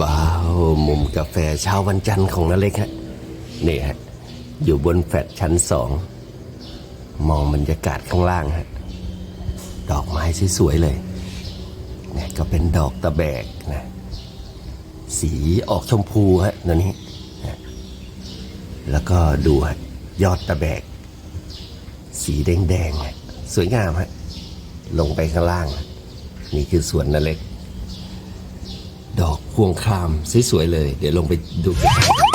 ว้าว มุมกาแฟเช้าวันจันทร์ของนาเล็กฮะนี่ฮะ อยู่บนแฟลตชั้นสอง มองบรรยากาศข้างล่างฮะ ดอกไม้สวยๆเลยเนี่ยก็เป็นดอกตะแบกนะ สีออกชมพูฮะนั่นนี้นะแล้วก็ดูฮะยอดตะแบก สีแดงๆสวยงามฮะ ลงไปข้างล่าง นี่คือสวนนาเล็ก ดอกพวงครามสวยๆเลย เดี๋ยวลงไปดูกัน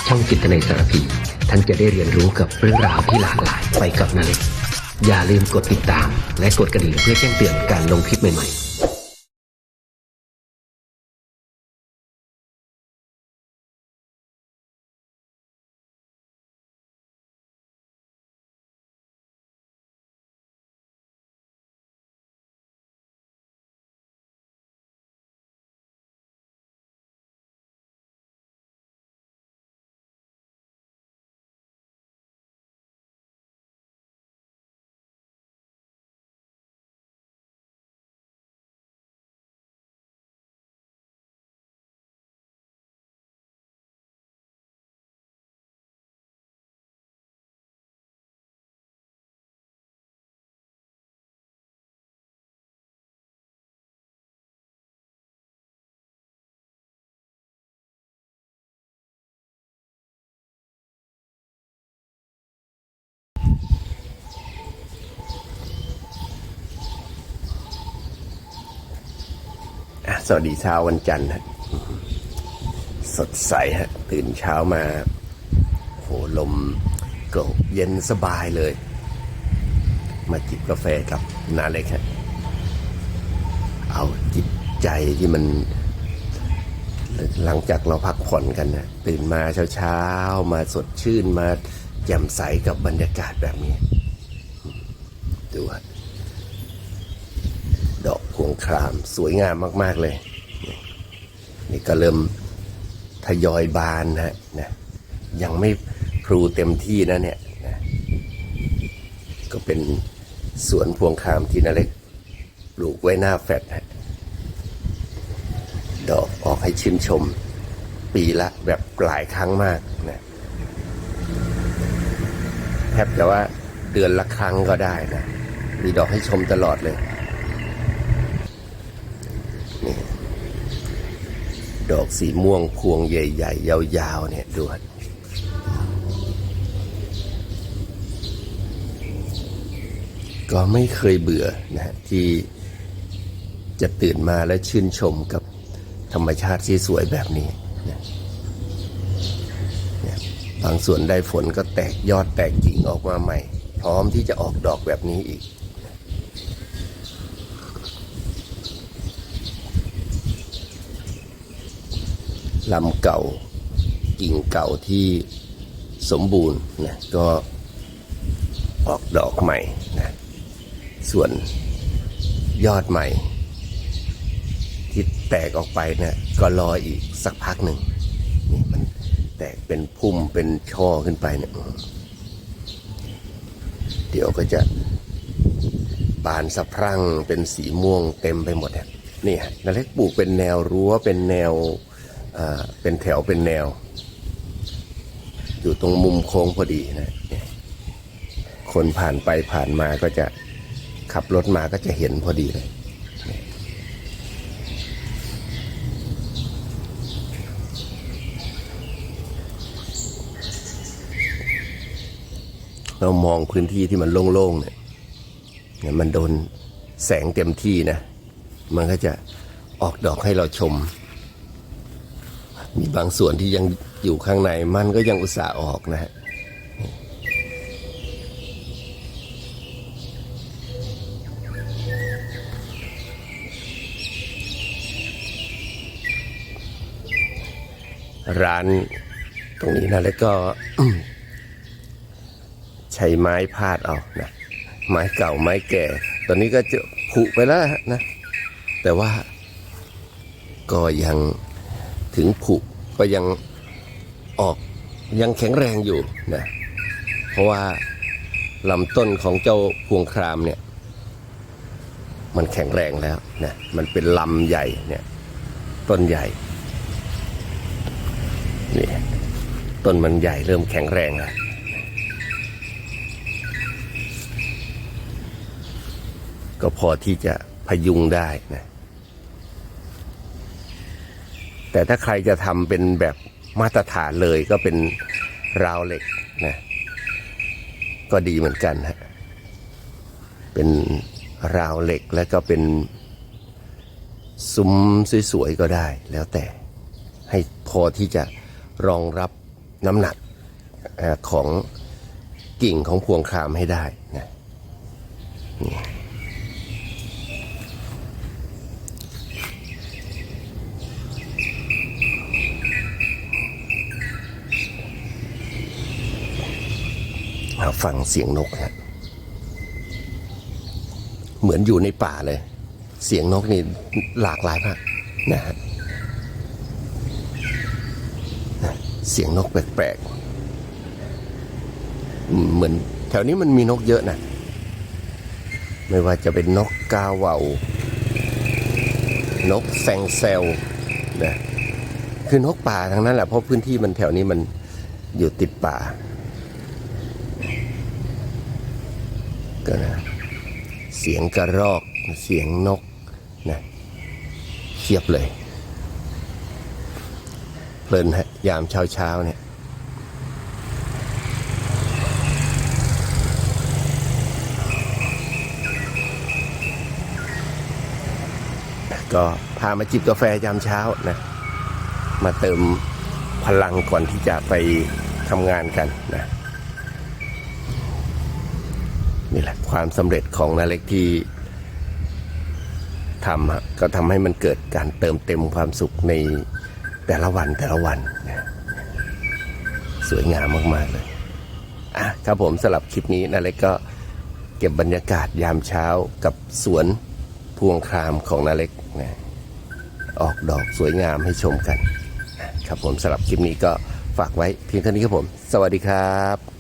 ช่องจิตในสารพี ท่านจะได้เรียนรู้กับเรื่องราวที่หลากหลายไปกับนาเล็กอย่าลืมกดติดตาม และกดกระดิ่งเพื่อแจ้งเตือนการลงคลิปใหม่ๆ สวัสดีเช้าวันจันทร์ฮะสดใสฮะ ตื่นเช้ามา โหลมโกรกเย็นสบายเลย มาจิบกาแฟกับนาเล็กฮะ เอาจิตใจที่มัน หลังจากเราพักผ่อนกันนะตื่นมาเช้าๆ มาสดชื่นมาแจ่มใสกับบรรยากาศแบบนี้ ดูฮะ ดอกพวงคราม สวยงามมาก ๆ เลย นี่ก็เริ่มทยอยบานนะนะยังไม่พลูเต็มที่นะเนี่ยนะก็เป็นสวนพวงครามที่นาเล็กปลูกไว้หน้าแฟลตฮะดอกออกให้ชื่นชม ปีละแบบหลายครั้งมากนะแทบจะว่าเดือนละครั้งก็ได้นะ มีดอกให้ชมตลอดเลย นี่ดอกสีม่วงพวงใหญ่ ๆ ยาว ๆ เนี่ยดูฮะก็ไม่เคยเบื่อนะฮะที่จะตื่นมาและชื่นชมกับธรรมชาติที่สวยแบบนี้นะบางส่วนได้ฝนก็แตกยอดแตกกิ่งออกมาใหม่ พร้อมที่จะออกดอกแบบนี้อีก ลำเก่ากิ่งเก่าที่สมบูรณ์นะก็ออกดอกใหม่นะส่วนยอดใหม่ ที่แตกออกไปเนี่ยก็รออีกสักพักหนึ่งนี่มันแตกเป็นพุ่มเป็นช่อขึ้นไปเนี่ยเดี๋ยวก็จะบานสะพรั่งเป็นสีม่วงเต็มไปหมดเนี่ยนี่นาเล็กปลูกเป็นแนวรั้วเป็นแนว เป็นแถวเป็นแนว อยู่ตรงมุมโค้งพอดีนะคนผ่านไปผ่านมาก็จะขับรถมาก็จะเห็นพอดีเลยเรามองพื้นที่ที่มันโล่งๆเนี่ยเนี่ยมันโดนแสงเต็มที่นะ มันก็จะออกดอกให้เราชม มีบางส่วนที่ยังอยู่ข้างในมันก็ยังอุตส่าห์ออกนะฮะร้านตรงนี้นะแล้วก็ใช้ไม้พาดเอานะไม้เก่าไม้แก่ ตอนนี้ก็จะผุไปแล้วนะ แต่ว่าก็ยัง ถึงผุก็ยังออกยังแข็งแรงอยู่นะเพราะว่าลำต้นของเจ้าพวงครามเนี่ย มันแข็งแรงแล้วนะมันเป็นลำใหญ่เนี่ยต้นใหญ่นี่ต้นมันใหญ่เริ่มแข็งแรงแล้วก็พอที่จะพยุงได้นะ แต่ถ้าใครจะทำเป็นแบบมาตรฐานเลยก็เป็นราวเหล็กนะก็ดีเหมือนกันฮะเป็นราวเหล็กแล้วก็เป็นซุ้มสวยๆก็ได้แล้วแต่ให้พอที่จะรองรับน้ำหนักของกิ่งของพวงครามให้ได้นะนี่เอา ฟังเสียงนกฮะเหมือนอยู่ในป่าเลย เสียงนกนี่หลากหลายมากนะฮะเสียงนกแปลกๆเหมือนแถวนี้มันมีนกเยอะนะไม่ว่าจะเป็นนกกาเหว่านกแซงเซลนะคือนกป่าทั้งนั้นแหละเพราะพื้นที่มันแถวนี้มันอยู่ติดป่า ก็นะเสียงกระรอกเสียงนกนะเทียบเลย เพลินฮะยามเช้าเช้าๆเนี่ยก็พามาจิบกาแฟยามเช้านะ มาเติมพลังก่อนที่จะไปทำงานกันนะ นี่แหละความสำเร็จของนาเล็กที่ทำอะก็ทำให้มันเกิดการเติมเต็มความสุขในแต่ละวันแต่ละวันนะสวยงามมาก ๆ เลยอะครับผมสำหรับคลิปนี้นาเล็กก็เก็บบรรยากาศยามเช้ากับสวนพวงครามของนาเล็กนะออกดอกสวยงามให้ชมกัน ครับผมสำหรับคลิปนี้ก็ฝากไว้เพียงเท่านี้ครับผม สวัสดีครับ